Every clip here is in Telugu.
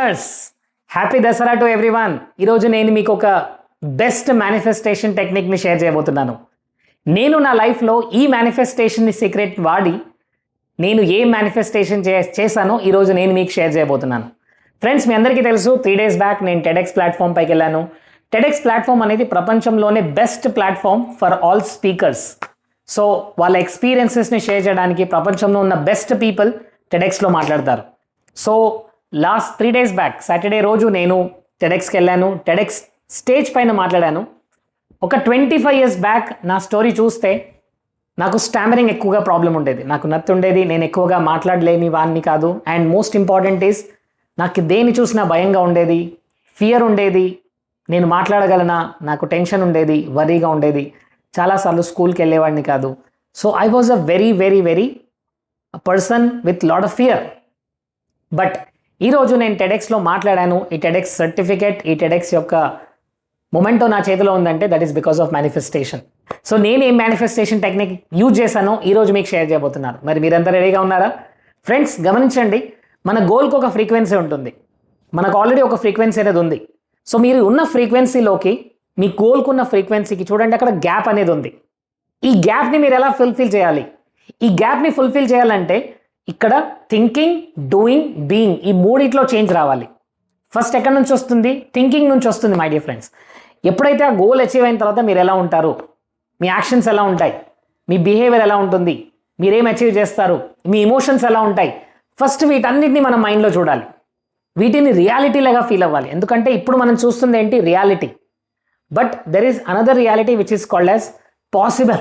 Happy Dasara to every one ఈరోజు నేను మీకు ఒక బెస్ట్ మేనిఫెస్టేషన్ టెక్నిక్ని షేర్ చేయబోతున్నాను. నేను నా లైఫ్లో ఈ మేనిఫెస్టేషన్ని సీక్రెట్ వాడి నేను ఏ మేనిఫెస్టేషన్ చే చేశానో ఈరోజు నేను మీకు షేర్ చేయబోతున్నాను. ఫ్రెండ్స్ మీ అందరికీ తెలుసు త్రీ డేస్ బ్యాక్ నేను టెడెక్స్ ప్లాట్ఫామ్ పైకి వెళ్ళాను. టెడెక్స్ ప్లాట్ఫామ్ అనేది ప్రపంచంలోనే best platform for all speakers so వాళ్ళ ఎక్స్పీరియన్సెస్ని షేర్ చేయడానికి ప్రపంచంలో ఉన్న బెస్ట్ పీపుల్ టెడెక్స్లో మాట్లాడతారు. So last three days back Saturday రోజు నేను టెడెక్స్కి వెళ్ళాను. టెడెక్స్ స్టేజ్ పైన మాట్లాడాను. ఒక ట్వంటీ ఫైవ్ ఇయర్స్ బ్యాక్ నా స్టోరీ చూస్తే నాకు స్టామరింగ్ ఎక్కువగా ప్రాబ్లం ఉండేది. నాకు నత్తి ఉండేది నేను ఎక్కువగా మాట్లాడలేని వాడిని కాదు. అండ్ మోస్ట్ ఇంపార్టెంట్ ఈస్ నాకు దేని చూసినా భయంగా ఉండేది ఫియర్ ఉండేది నేను మాట్లాడగలనా నాకు టెన్షన్ ఉండేది వరీగా ఉండేది. చాలాసార్లు స్కూల్కి వెళ్ళేవాడిని కాదు. So I was a very very very person with lot of fear. But ఈరోజు నేను టెడెక్స్లో మాట్లాడాను. ఈ టెడెక్స్ సర్టిఫికేట్ ఈ టెడెక్స్ యొక్క మొమెంటో నా చేతిలో ఉందంటే that is because of manifestation so నేను ఏం మేనిఫెస్టేషన్ టెక్నిక్ యూజ్ చేశానో ఈరోజు మీకు షేర్ చేయబోతున్నాను. మరి మీరంతా రెడీగా ఉన్నారా? ఫ్రెండ్స్ గమనించండి మన గోల్కి ఒక ఫ్రీక్వెన్సీ ఉంటుంది. మనకు ఆల్రెడీ ఒక ఫ్రీక్వెన్సీ అనేది ఉంది. సో మీరు ఉన్న ఫ్రీక్వెన్సీలోకి మీ గోల్కున్న ఫ్రీక్వెన్సీకి చూడండి అక్కడ గ్యాప్ అనేది ఉంది. ఈ గ్యాప్ని మీరు ఎలా ఫుల్ఫిల్ చేయాలి? ఈ గ్యాప్ని ఫుల్ఫిల్ చేయాలంటే ఇక్కడ థింకింగ్ డూయింగ్ బీయింగ్ ఈ మూడిట్లో చేంజ్ రావాలి. ఫస్ట్ ఎక్కడి నుంచి వస్తుంది? థింకింగ్ నుంచి వస్తుంది మై డియర్ ఫ్రెండ్స్ ఎప్పుడైతే ఆ గోల్ అచీవ్ అయిన తర్వాత మీరు ఎలా ఉంటారు? మీ యాక్షన్స్ ఎలా ఉంటాయి? మీ బిహేవియర్ ఎలా ఉంటుంది? మీరేం అచీవ్ చేస్తారు? మీ ఎమోషన్స్ ఎలా ఉంటాయి? ఫస్ట్ వీటన్నిటిని మనం మైండ్లో చూడాలి. వీటిని రియాలిటీలాగా ఫీల్ అవ్వాలి. ఎందుకంటే ఇప్పుడు మనం చూస్తుంది ఏంటి? Reality but there is another reality which is called as possible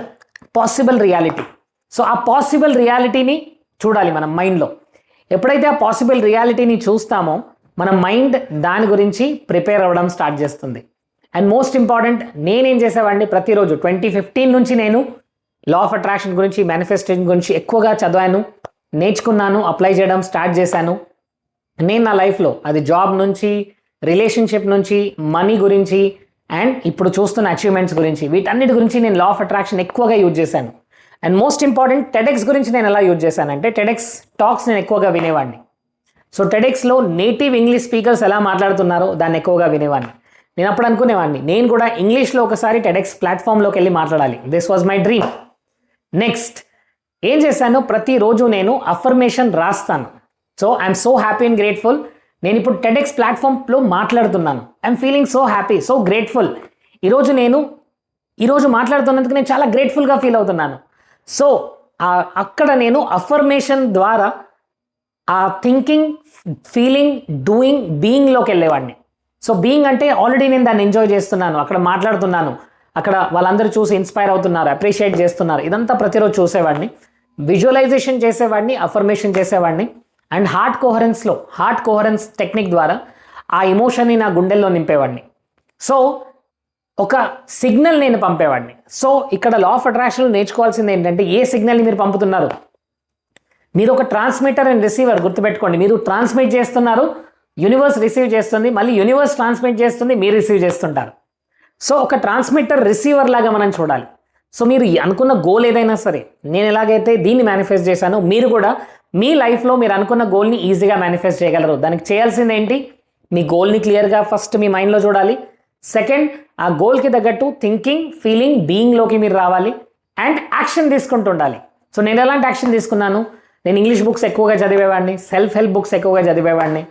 possible reality so ఆ పాసిబుల్ రియాలిటీని చూడాలి మనం మైండ్లో. ఎప్పుడైతే ఆ పాసిబుల్ రియాలిటీని చూస్తామో మన మైండ్ దాని గురించి ప్రిపేర్ అవ్వడం స్టార్ట్ చేస్తుంది. అండ్ మోస్ట్ ఇంపార్టెంట్ నేనేం చేసేవాడిని ప్రతిరోజు ట్వంటీ ఫిఫ్టీన్ నుంచి నేను లా ఆఫ్ అట్రాక్షన్ గురించి మేనిఫెస్టేషన్ గురించి ఎక్కువగా చదివాను నేర్చుకున్నాను అప్లై చేయడం స్టార్ట్ చేశాను. నేను నా లైఫ్లో అది జాబ్ నుంచి రిలేషన్షిప్ నుంచి మనీ గురించి అండ్ ఇప్పుడు చూస్తున్న అచీవ్మెంట్స్ గురించి వీటన్నిటి గురించి నేను లా ఆఫ్ అట్రాక్షన్ ఎక్కువగా యూజ్ చేశాను. అండ్ మోస్ట్ ఇంపార్టెంట్ టెడెక్స్ గురించి నేను ఎలా యూజ్ చేశానంటే టెడెక్స్ టాక్స్ నేను ఎక్కువగా వినేవాడిని. సో టెడెక్స్లో నేటివ్ ఇంగ్లీష్ స్పీకర్స్ ఎలా మాట్లాడుతున్నారో దాన్ని ఎక్కువగా వినేవాడిని. నేను అప్పుడు అనుకునేవాడిని నేను కూడా ఇంగ్లీష్లో ఒకసారి టెడెక్స్ ప్లాట్ఫామ్లోకి వెళ్ళి మాట్లాడాలి. This was my dream next ఏం చేశాను ప్రతిరోజు నేను అఫర్మేషన్ రాస్తాను. So I'm so happy and grateful నేను ఇప్పుడు టెడెక్స్ ప్లాట్ఫామ్లో మాట్లాడుతున్నాను. I'm feeling so happy so grateful ఈరోజు నేను ఈరోజు మాట్లాడుతున్నందుకు నేను చాలా గ్రేట్ఫుల్గా ఫీల్ అవుతున్నాను. సో అక్కడ నేను అఫర్మేషన్ ద్వారా ఆ థింకింగ్ ఫీలింగ్ డూయింగ్ బీయింగ్లోకి వెళ్ళేవాడిని. సో బీయింగ్ అంటే ఆల్రెడీ నేను దాన్ని ఎంజాయ్ చేస్తున్నాను అక్కడ మాట్లాడుతున్నాను అక్కడ వాళ్ళందరూ చూసి ఇన్స్పైర్ అవుతున్నారు అప్రిషియేట్ చేస్తున్నారు ఇదంతా ప్రతిరోజు చూసేవాడిని. విజువలైజేషన్ చేసేవాడిని అఫర్మేషన్ చేసేవాడిని. అండ్ హార్ట్ కోహరెన్స్లో హార్ట్ కోహరెన్స్ టెక్నిక్ ద్వారా ఆ ఎమోషన్ని నా గుండెల్లో నింపేవాడిని. సో ఒక సిగ్నల్ నేను పంపేవాడిని. సో ఇక్కడ లా ఆఫ్ అట్రాక్షన్ నేర్చుకోవాల్సింది ఏంటంటే ఏ సిగ్నల్ని మీరు పంపుతున్నారు? మీరు ఒక ట్రాన్స్మిటర్ అండ్ రిసీవర్ గుర్తుపెట్టుకోండి. మీరు ట్రాన్స్మిట్ చేస్తున్నారు యూనివర్స్ రిసీవ్ చేస్తుంది మళ్ళీ యూనివర్స్ ట్రాన్స్మిట్ చేస్తుంది మీరు రిసీవ్ చేస్తుంటారు. సో ఒక ట్రాన్స్మిటర్ రిసీవర్ లాగా మనం చూడాలి. సో మీరు అనుకున్న గోల్ ఏదైనా సరే నేను ఎలాగైతే దీన్ని మేనిఫెస్ట్ చేశానో మీరు కూడా మీ లైఫ్లో మీరు అనుకున్న గోల్ని ఈజీగా మేనిఫెస్ట్ చేయగలరు. దానికి చేయాల్సింది ఏంటి? మీ గోల్ని క్లియర్గా ఫస్ట్ మీ మైండ్లో చూడాలి. సెకండ్ ఆ గోల్కి తగ్గట్టు థింకింగ్ ఫీలింగ్ బీయింగ్లోకి మీరు రావాలి. అండ్ యాక్షన్ తీసుకుంటూ ఉండాలి. సో నేను ఎలాంటి యాక్షన్ తీసుకున్నాను? నేను ఇంగ్లీష్ బుక్స్ ఎక్కువగా చదివేవాడిని సెల్ఫ్ హెల్ప్ బుక్స్ ఎక్కువగా చదివేవాడిని.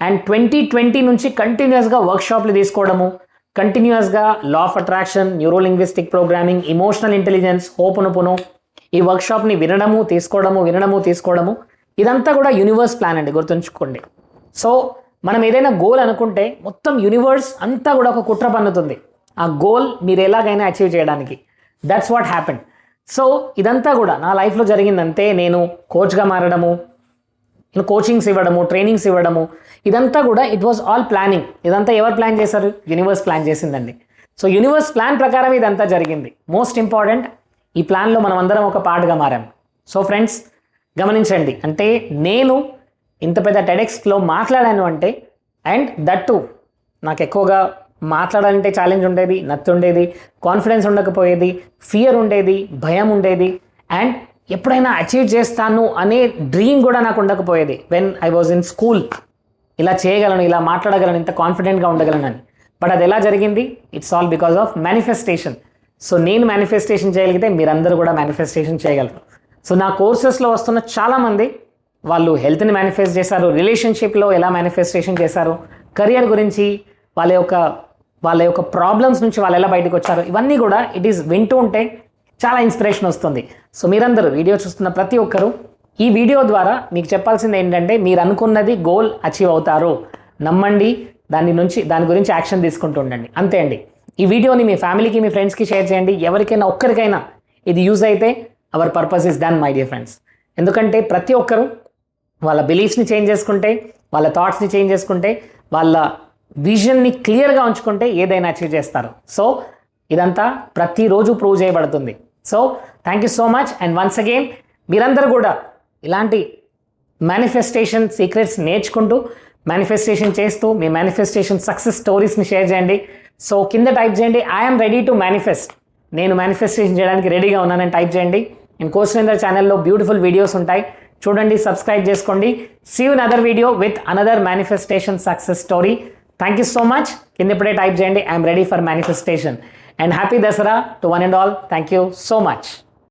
అండ్ ట్వంటీ ట్వంటీ నుంచి కంటిన్యూస్గా వర్క్షాప్లు తీసుకోవడము కంటిన్యూస్గా law of attraction neurolinguistic programming emotional intelligence హోపునుపును ఈ వర్క్షాప్ని వినడము తీసుకోవడము వినడము తీసుకోవడము ఇదంతా కూడా యూనివర్స్ ప్లాన్ అండి గుర్తుంచుకోండి. సో మనం ఏదైనా గోల్ అనుకుంటే మొత్తం యూనివర్స్ అంతా కూడా ఒక కుట్ర పన్నుతుంది. ఆ గోల్ మీరు ఎలాగైనా అచీవ్ చేయడానికి. దట్స్ వాట్ హ్యాపెండ్ సో ఇదంతా కూడా నా లైఫ్లో జరిగిందంటే నేను కోచ్గా మారడము నేను కోచింగ్స్ ఇవ్వడము ట్రైనింగ్స్ ఇవ్వడము ఇదంతా కూడా ఇట్ వాజ్ ఆల్ ప్లానింగ్ ఇదంతా ఎవరు ప్లాన్ చేశారు? యూనివర్స్ ప్లాన్ చేసిందండి. సో యూనివర్స్ ప్లాన్ ప్రకారం ఇదంతా జరిగింది. మోస్ట్ ఇంపార్టెంట్ ఈ ప్లాన్లో మనం అందరం ఒక పార్ట్గా మారాం. సో ఫ్రెండ్స్ గమనించండి. అంటే నేను ఇంత పెద్ద టెడెక్స్లో మాట్లాడాను అంటే అండ్ దట్టు నాకు ఎక్కువగా మాట్లాడాలంటే ఛాలెంజ్ ఉండేది నత్తి ఉండేది కాన్ఫిడెన్స్ ఉండకపోయేది ఫియర్ ఉండేది భయం ఉండేది అండ్ ఎప్పుడైనా అచీవ్ చేస్తాను అనే డ్రీమ్ కూడా నాకు ఉండకపోయేది when I was in school ఇలా చేయగలను ఇలా మాట్లాడగలను ఇంత కాన్ఫిడెంట్గా ఉండగలను అని. బట్ అది ఎలా జరిగింది? It's all because of manifestation so నేను మేనిఫెస్టేషన్ చేయగలిగితే మీరందరూ కూడా మేనిఫెస్టేషన్ చేయగలరు. సో నా కోర్సెస్లో వస్తున్న చాలామంది వాళ్ళు హెల్త్ని మేనిఫెస్ట్ చేశారు రిలేషన్షిప్లో ఎలా మేనిఫెస్టేషన్ చేశారు కెరియర్ గురించి వాళ్ళ యొక్క వాళ్ళ యొక్క ప్రాబ్లమ్స్ నుంచి వాళ్ళు ఎలా బయటకు వచ్చారు ఇవన్నీ కూడా ఇట్ ఈస్ వింటూ ఉంటే చాలా ఇన్స్పిరేషన్ వస్తుంది. సో మీరందరూ వీడియో చూస్తున్న ప్రతి ఒక్కరూ ఈ వీడియో ద్వారా మీకు చెప్పాల్సింది ఏంటంటే మీరు అనుకున్నది గోల్ అచీవ్ అవుతారు. నమ్మండి దాని నుంచి దాని గురించి యాక్షన్ తీసుకుంటూ ఉండండి. అంతే అండి. ఈ వీడియోని మీ ఫ్యామిలీకి మీ ఫ్రెండ్స్కి షేర్ చేయండి. ఎవరికైనా ఒక్కరికైనా ఇది యూజ్ అయితే our purpose is done my dear friends ఎందుకంటే ప్రతి ఒక్కరూ వాళ్ళ బిలీఫ్స్ని చేంజ్ చేసుకుంటే వాళ్ళ థాట్స్ని చేంజ్ చేసుకుంటే వాళ్ళ విజన్ని క్లియర్గా ఉంచుకుంటే ఏదైనా అచీవ్ చేస్తారు. సో ఇదంతా ప్రతిరోజు ప్రూవ్ చేయబడుతుంది. So thank you so much and once again మీరందరూ కూడా ఇలాంటి మేనిఫెస్టేషన్ సీక్రెట్స్ నేర్చుకుంటూ మేనిఫెస్టేషన్ చేస్తూ మీ మేనిఫెస్టేషన్ సక్సెస్ స్టోరీస్ని షేర్ చేయండి. సో కింద టైప్ చేయండి ఐఎమ్ రెడీ టు మేనిఫెస్ట్ నేను మేనిఫెస్టేషన్ చేయడానికి రెడీగా ఉన్నానని టైప్ చేయండి. అండ్ కోచ్ ఛానల్లో బ్యూటిఫుల్ వీడియోస్ ఉంటాయి. చూడండి సబ్స్క్రైబ్ చేసుకోండి. See other video with another manifestation success story thank you so much కింద ఇప్పుడే టైప్ చేయండి. I'm ready for manifestation and happy Dasara to one and all thank you so much